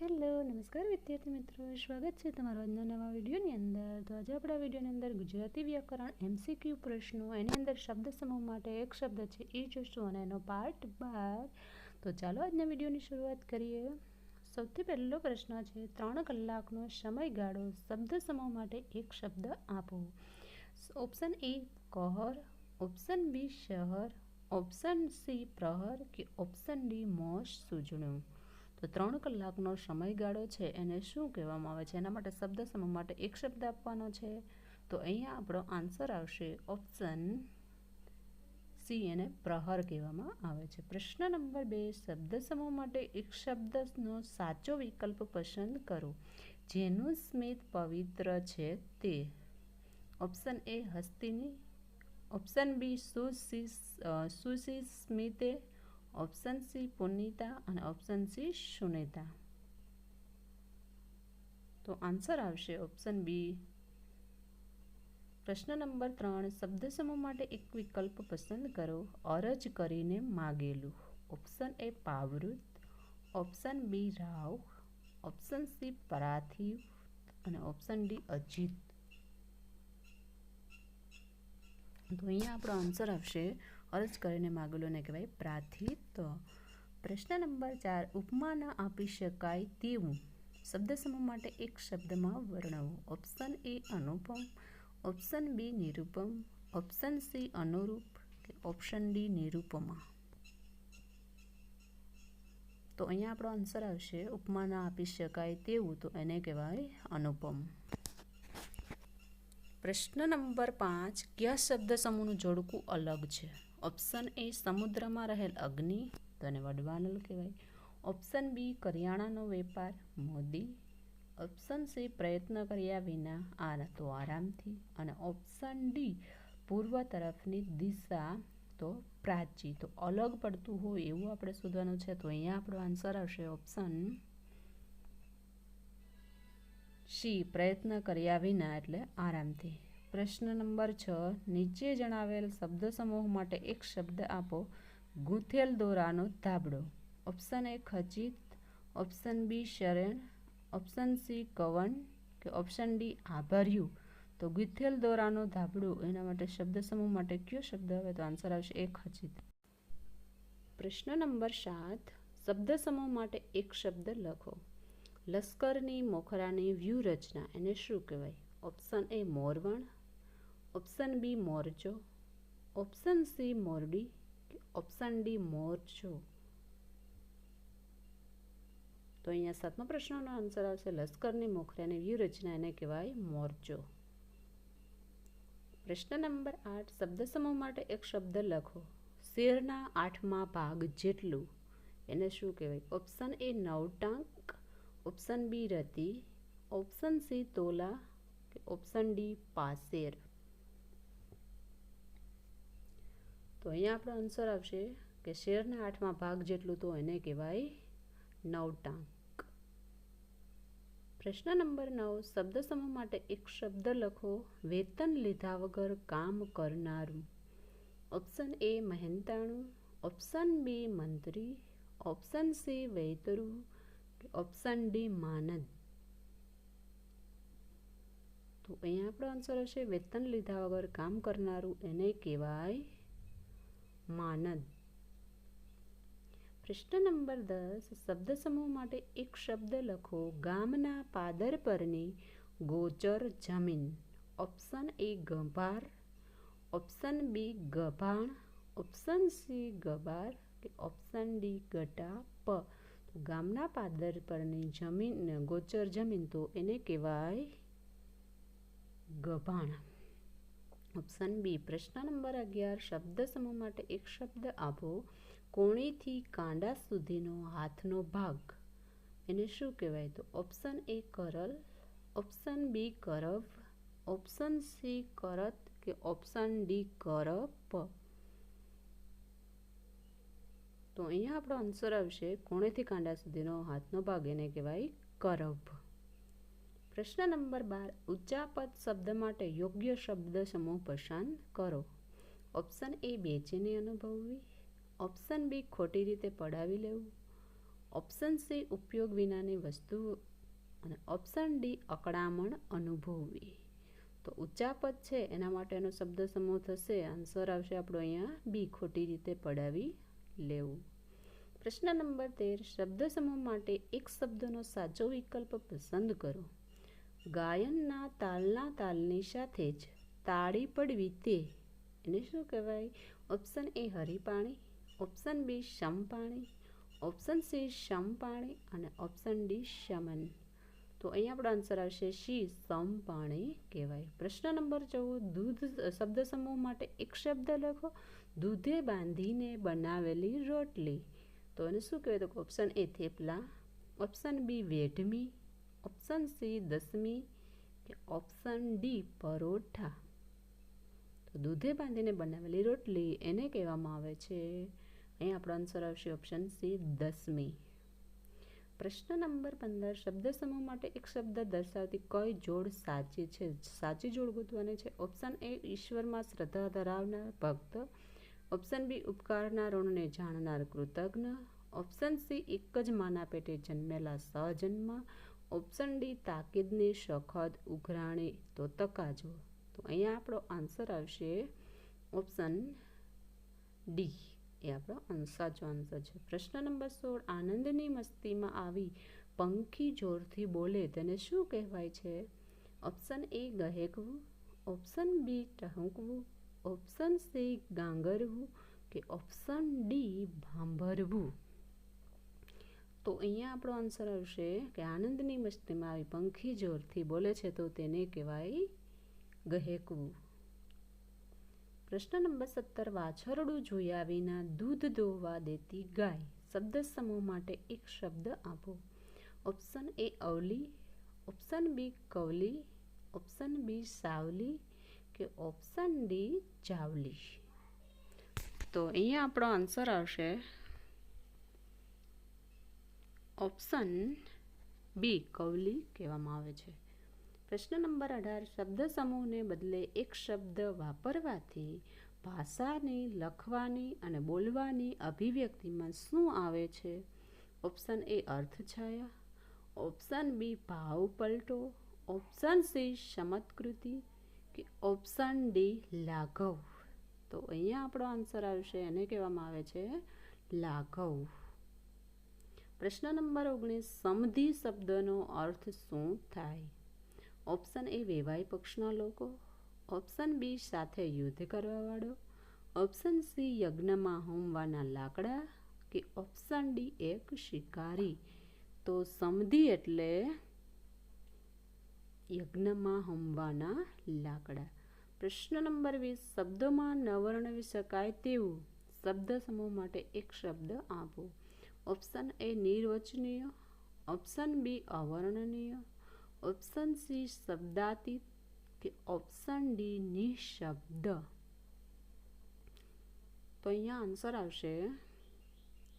Hello, નમસ્કાર વિદ્યાર્થી મિત્રો. સ્વાગત છે તમારો આજના નવા વિડીયોની અંદર. તો આજે આપણા વિડીયોની અંદર ગુજરાતી વ્યાકરણ એમસીક્યુ પ્રશ્નો, એની અંદર શબ્દ સમૂહ માટે એક શબ્દ છે એ જોશું અને એનો પાર્ટ બાર. તો ચાલો આજના વિડીયોની શરૂઆત કરીએ. સૌથી પહેલો પ્રશ્ન છે, ત્રણ કલાકનો સમયગાળો શબ્દ સમૂહ માટે એક શબ્દ આપો. ઓપ્શન એ કહર, ઓપ્શન બી શહર, ઓપ્શન સી પ્રહર કે ઓપ્શન ડી મોશ સૂજણું તો ત્રણ કલાકનો સમયગાળો છે એને શું કહેવામાં આવે છે? એના માટે શબ્દ સમૂહ માટે એક શબ્દ આપવાનો છે. તો અહીંયા આપણો આન્સર આવશે ઓપ્શન સી એને પ્રહર કહેવામાં આવે છે. પ્રશ્ન નંબર બે, શબ્દ સમૂહ માટે એક શબ્દનો સાચો વિકલ્પ પસંદ કરો. જેનું સ્મિત પવિત્ર છે તે. ઓપ્શન એ હસ્તીની, ઓપ્શન બી સુશી સુશી સ્મિતે ઓપ્શન સી પુનિતા અને ઓપ્શન સી સુનિતા તો આન્સર આવશે ઓપ્શન બી પ્રશ્ન નંબર ત્રણ, શબ્દ સમૂહ માટે એક વિકલ્પ પસંદ કરો. અરજ કરીને માગેલું. ઓપ્શન એ પાવૃત ઓપ્શન બી રાવ. ઓપ્શન સી પરાથિવ અને ઓપ્શન ડી અજીત. તો અહીંયા આપણો આન્સર આવશે અરજ કરીને માગેલોને કહેવાય પ્રાથિત પ્રશ્ન નંબર ચાર, ઉપમા ન આપી શકાય તેવું શબ્દ સમૂહ માટે એક શબ્દમાં વર્ણવો. ઓપ્શન એ અનુપમ. ઓપ્શન બી નિરૂપમ. ઓપ્શન સી અનુરૂપ. કે ઓપ્શન ડી નિરૂપમા. તો અહીંયા આપણો આન્સર આવશે, ઉપમા ન આપી શકાય તેવું. તો એને કહેવાય અનુપમ. પ્રશ્ન નંબર પાંચ, કયા શબ્દ સમૂહનું જોડકું અલગ છે? ઓપ્શન એ સમુદ્રમાં રહેલ અગ્નિ તો એને વડવાનલ કહેવાય. ઓપ્શન બી કરિયાણાનો વેપાર, મોદી. ઓપ્શન સી પ્રયત્ન કર્યા વિના આ તો આરામથી. અને ઓપ્શન ડી પૂર્વ તરફની દિશા તો પ્રાચી. તો અલગ પડતું હોય એવું આપણે શોધવાનું છે. તો અહીંયા આપણો આન્સર આવશે ઓપ્શન સી પ્રયત્ન કર્યા વિના એટલે આરામથી. પ્રશ્ન નંબર છ, નીચે જણાવેલ શબ્દ સમૂહ માટે એક શબ્દ આપો. ગૂંથેલ દોરાનો ધાબળો. ઓપ્શન એ ખચિત, ઓપ્શન બી શરણ, ઓપ્શન સી કવન કે ઓપ્શન ડી આભર્યું. તો ગૂંથેલ દોરાનો ધાબળો, એના માટે શબ્દ સમૂહ માટે કયો શબ્દ આવે? તો આન્સર આવશે એ ખચિત. પ્રશ્ન નંબર સાત, શબ્દ સમૂહ માટે એક શબ્દ લખો. લશ્કરની, મોખરાની વ્યૂહરચના એને શું કહેવાય? ઓપ્શન એ મોરવણ ઓપ્શન બી મોરચો ઓપ્શન સી મોરડી કે ઓપ્શન ડી મોરચો તો અહીંયા સાતમા પ્રશ્નનો આન્સર આવશે લશ્કરની મોખરાની વ્યૂહરચના એને કહેવાય મોરચો પ્રશ્ન નંબર આઠ, શબ્દ સમૂહ માટે એક શબ્દ લખો. શેરના આઠમા ભાગ જેટલું. એને શું કહેવાય? ઓપ્શન એ નવટાંક, ઓપ્શન બી રતી, ઓપ્શન સી તોલા કે ઓપ્શન ડી પાસેર. તો અહીંયા આપણો આન્સર આવશે કે શેરના આઠમા ભાગ જેટલું તો એને કહેવાય નવટાંક. પ્રશ્ન નંબર નવ, શબ્દ સમૂહ માટે એક શબ્દ લખો, વેતન લીધા વગર કામ કરનારું. Option A મહેનતાણું. ઓપ્શન બી મંત્રી. ઓપ્શન સી વૈતરું. ઓપ્શન ડી માનદ. તો અહીંયા આપણો આન્સર હશે, વેતન લીધા વગર કામ કરનારું એને કહેવાય માનદ પ્રશ્ન નંબર દસ, શબ્દ સમૂહ માટે એક શબ્દ લખો. ગામના પાદર પરની ગોચર જમીન. ઓપ્શન એ ગભાર, ઓપ્શન બી ગભાણ, ઓપ્શન સી ગબાર કે ઓપ્શન ડી ગટા પ ગામના પાદર પરની જમીન, ગોચર જમીન તો એને કહેવાય ગભાણ. Option B. પ્રશ્ન નંબર અગિયાર. શબ્દ સમૂહ માટે એક શબ્દ આપો. કોણીથી કાંડા સુધીનો હાથનો ભાગ. એને શું કહેવાય? તો ઓપ્શન એ કરલ, ઓપ્શન બી કરવ, ઓપ્શન સી કરત કે ઓપ્શન ડી કરપ. તો અહીંયા આપણો આન્સર આવશે. કોણેથી કાંડા સુધીનો હાથનો ભાગ એને કહેવાય કરભ પ્રશ્ન નંબર બાર, ઉચ્ચાપદ શબ્દ માટે યોગ્ય શબ્દ સમૂહ પસંદ કરો. Option A બેચેની અનુભવવી. ઓપ્શન બી ખોટી રીતે પડાવી લેવું. ઓપ્શન સી ઉપયોગ વિનાની વસ્તુઓ અને ઓપ્શન ડી અકળામણ અનુભવવી. તો ઉચ્ચાપદ છે, એના માટેનો શબ્દ સમૂહ થશે. આન્સર આવશે આપણો અહીંયા બી ખોટી રીતે પડાવી લેવું. પ્રશ્ન નંબર તેર, શબ્દ સમૂહ માટે એક શબ્દનો સાચો વિકલ્પ પસંદ કરો. ગાયનના તાલના તાલની સાથે જ તાળી પડવી તે. એને શું કહેવાય? ઓપ્શન એ હરિપાણી ઓપ્શન બી શમપાણી ઓપ્શન સી શમપાણી અને ઓપ્શન ડી શમન. તો અહીંયા આપણો આન્સર આવશે શી સમપાણી કહેવાય. પ્રશ્ન નંબર ચૌદ, દૂધ શબ્દ સમૂહ માટે એક શબ્દ લખો. દૂધે બાંધીને બનાવેલી રોટલી. તો એને શું કહેવાય? તો option A thepla option B વેઢમી ઓપ્શન સી દસમી કે ઓપ્શન ડી પરોઠા. તો દૂધે બાંધીને બનાવેલી રોટલી એને કહેવામાં આવે છે. અહીં આપણો આન્સર આવશે ઓપ્શન સી દસમી. પ્રશ્ન નંબર પંદર, શબ્દ સમૂહ માટે એક શબ્દ દર્શાવતી કઈ જોડ સાચી છે? સાચી જોડ ગોતવાની છે. ઓપ્શન એ ઈશ્વરમાં શ્રદ્ધા ધરાવનાર ભક્ત. ઓપ્શન બી ઉપકારના ઋણને જાણનાર કૃતજ્ઞ. ઓપ્શન સી એક જ માના પેટે જન્મેલા સહજન્મ. ઓપ્શન ડી તાકીદની સખત ઉઘરાણી. તો તકાજો. તો અહીંયા આપણો આન્સર આવશે ઓપ્શન ડી એ આપણો સાચો આન્સર છે. પ્રશ્ન નંબર સોળ, આનંદની મસ્તીમાં આવી પંખી જોરથી બોલે, તેને શું કહેવાય છે? ઓપ્શન એ ગહેકવું. ઓપ્શન બી ટહુંકવું. ઓપ્શન સી ગાંગરવું. કે ઓપ્શન ડી ભાંભરવું. તો અહીંયા આપણો આન્સર આવશે કે આનંદની મસ્તીમાં આવી પંખી જોરથી બોલે છે તો તેને કહેવાય ગહેકવું. પ્રશ્ન નંબર સત્તર, વાછરડું જોયા વિના દૂધ દોવા દેતી ગાય. શબ્દ સમૂહ માટે એક શબ્દ આપો. ઓપ્શન એ અવલી. ઓપ્શન બી કવલી. ઓપ્શન બી સાવલી. કે ઓપ્શન ડી ચાવલી. તો અહીંયા આપણો આન્સર આવશે ઓપ્શન બી કવલી કહેવામાં આવે છે. પ્રશ્ન નંબર અઢાર, શબ્દ સમૂહને બદલે એક શબ્દ વાપરવાથી ભાષાની લખવાની અને બોલવાની અભિવ્યક્તિમાં શું આવે છે? ઓપ્શન એ અર્થછાયા, ઓપ્શન બી ભાવ પલટો, ઓપ્શન સી સમત્કૃતિ કે ઓપ્શન ડી લાઘવ. તો અહીંયા આપણો આન્સર આવશે, એને કહેવામાં આવે છે લાઘવ. પ્રશ્ન નંબર ઓગણીસ, સમધિ શબ્દનો અર્થ શું થાય? ઓપ્શન એ વેવાય પક્ષના લોકો. ઓપ્શન બી સાથે યુદ્ધ કરવાવાળો. ઓપ્શન સી યજ્ઞમાં હોમવાના લાકડા કે ઓપ્શન ડી એક શિકારી. તો સમધી એટલે યજ્ઞમાં હોમવાના લાકડા. પ્રશ્ન નંબર વીસ, શબ્દોમાં ન વર્ણવી શકાય તેવું. શબ્દ સમૂહ માટે એક શબ્દ આપો. ઓપ્શન એ નિર્વચનીય. ઓપ્શન બી અવર્ણનીય. ઓપ્શન સી શબ્દાતીત. કે ઓપ્શન ડી નિશબ્દ. તો અહીંયા આન્સર આવશે.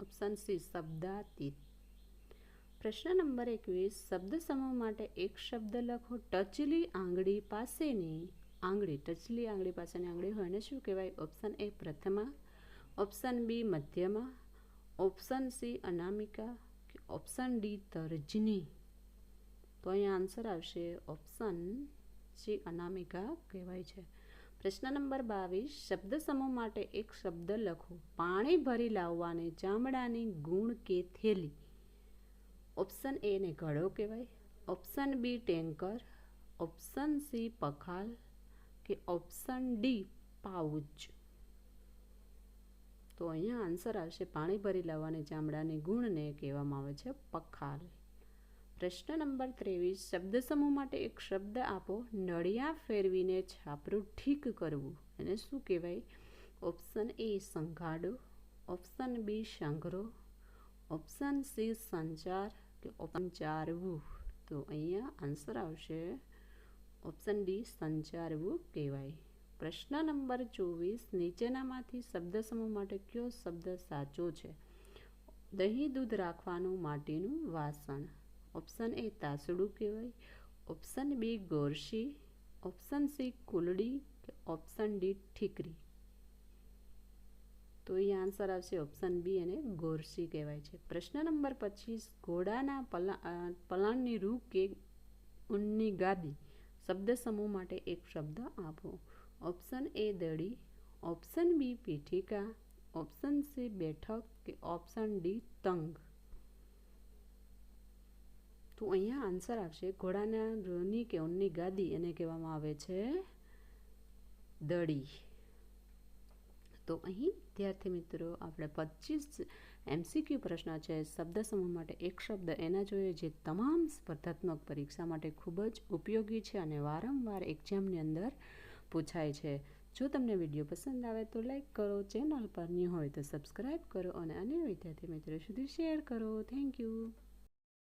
ઓપ્શન સી શબ્દાતીત. પ્રશ્ન નંબર એકવીસ, શબ્દ સમૂહ માટે એક શબ્દ લખો. ટચલી આંગળી પાસેની આંગળી, ટચલી આંગળી પાસેની આંગળી હોય એને શું કહેવાય? ઓપ્શન એ પ્રથમા. ઓપ્શન બી મધ્યમાં. ઓપ્શન સી અનામિકા કે ઓપ્શન ડી તર્જની તો અહીંયા આન્સર આવશે ઓપ્શન સી અનામિકા કહેવાય છે. પ્રશ્ન નંબર બાવીસ, શબ્દ સમૂહ માટે એક શબ્દ લખો. પાણી ભરી લાવવાને ચામડાની ગુણ કે થેલી? ઓપ્શન એ ને ઘડો કહેવાય. Option B tanker. Option C pakhal. કે ઓપ્શન ડી પાઉચ. તો અહીંયા આન્સર આવશે પાણી ભરી લાવવાની ચામડાની ગુણને કહેવામાં આવે છે પખાલ. પ્રશ્ન નંબર ત્રેવીસ, શબ્દ સમૂહ માટે એક શબ્દ આપો, નળિયા ફેરવીને છાપરું ઠીક કરવું. એને શું કહેવાય? ઓપ્શન એ સંઘાડો, ઓપ્શન બી સંઘરો, ઓપ્શન સી સંચાર કે સંચારવું તો અહીંયા આન્સર આવશે ઓપ્શન ડી સંચારવું કહેવાય. પ્રશ્ન નંબર ચોવીસ, નીચેનામાંથી શબ્દ સમૂહ માટે કયો શબ્દ સાચો છે? દહીં દૂધ રાખવાનું માટીનું વાસણ. ઓપ્શન એ તાસડું કહેવાય, ઓપ્શન બી ગોરશી, ઓપ્શન સી કુલડી કે ઓપ્શન ડી ઠીકરી. તો એ આન્સર આવશે ઓપ્શન બી અને ગોરસી કહેવાય છે. પ્રશ્ન નંબર પચીસ, ઘોડાના પલા પલાણની રૂ કે ઊનની ગાદી? શબ્દ સમૂહ માટે એક શબ્દ આપો. ઓપ્શન એ દડી, ઓપ્શન બી પીઠિકા, ઓપ્શન સી બેઠક કે ઓપ્શન ડી તંગ. તો અહીંયા આન્સર આવશે ઘોડાના રની કે ઊનની ગાદી એને કહેવામાં આવે છે દડી. તો અહીં વિદ્યાર્થી મિત્રો આપણે પચીસ એમસીક્યુ પ્રશ્ન છે, શબ્દ સમૂહ માટે એક શબ્દ એના જોઈએ જે તમામ સ્પર્ધાત્મક પરીક્ષા માટે ખૂબ જ ઉપયોગી છે અને વારંવાર એક્ઝામની અંદર પૂછાય છે. જો તમને વીડિયો પસંદ આવે તો લાઈક કરો, ચેનલ પર ન્યૂ હોય તો સબસ્ક્રાઈબ કરો અને અન્ય વિદ્યાર્થી મિત્રો સુધી શેર કરો. Thank you.